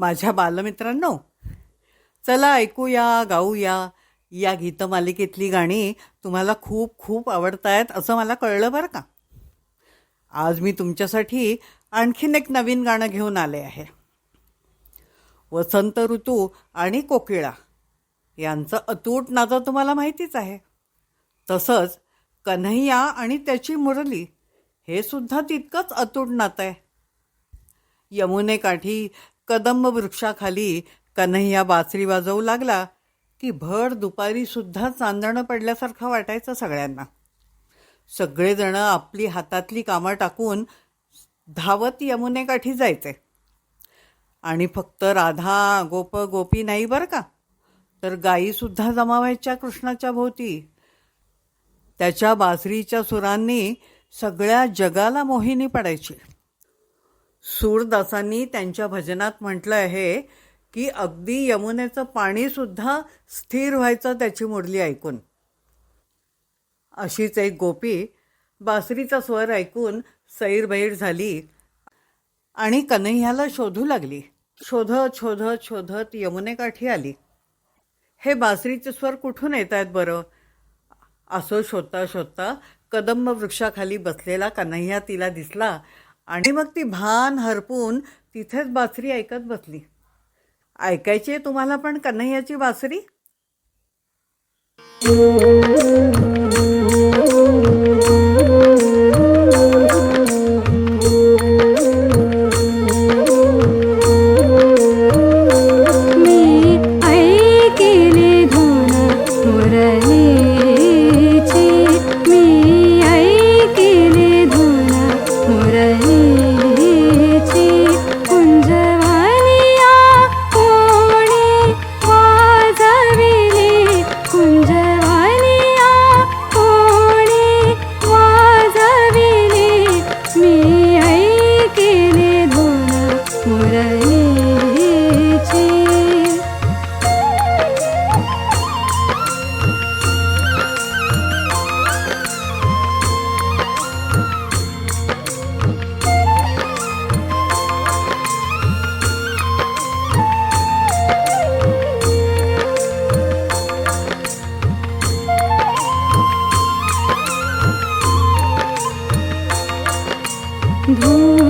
माझ्या बालमित्रांनो चला ऐकूया गाऊया. या गीतमालिकेतली गाणी तुम्हाला खूप खूप आवडतायत असं मला कळलं बरं का? आज मी तुमच्यासाठी आणखीन एक नवीन गाणं घेऊन आले आहे. वसंत ऋतू आणि कोकिळा यांचं अतूट नातं तुम्हाला माहितीच आहे. तसंच कन्हैया आणि त्याची मुरली हे सुद्धा तितकंच अतूट नातं आहे. यमुनेकाठी कदंब वृक्षाखाली कन्हैया बासरी वाजवू लागला की भर दुपारी सुद्धा चांदणं पडल्यासारखं वाटायचं सगळ्यांना. सगळेजण आपली हातातली कामं टाकून धावत यमुनेकाठी जायचे. आणि फक्त राधा गोप गोपी नाही बरं का? तर गायीसुद्धा जमावायच्या कृष्णाच्या भोवती. त्याच्या बासरीच्या सुरांनी सगळ्या जगाला मोहिनी पडायची. सूरदासांनी त्यांच्या भजनात म्हटलं आहे की अगदी यमुनेचं पाणीसुद्धा स्थिर व्हायचं त्याची मुरली ऐकून. अशीच एक गोपी बासरीचा स्वर ऐकून सैरभैर झाली आणि कन्हैयाला शोधू लागली. शोधत शोधत शोधत यमुनेकाठी आली. हे बासरीचे स्वर कुठून येत आहेत बरं? असं शोधता शोधता कदंब वृक्षाखाली बसलेला कन्हैया तिला दिसला आणि मग ती भान हरपून तिथेच बासरी ऐकत बसली. ऐकायची आहे तुम्हाला पण कन्हैयाची बासरी? धूम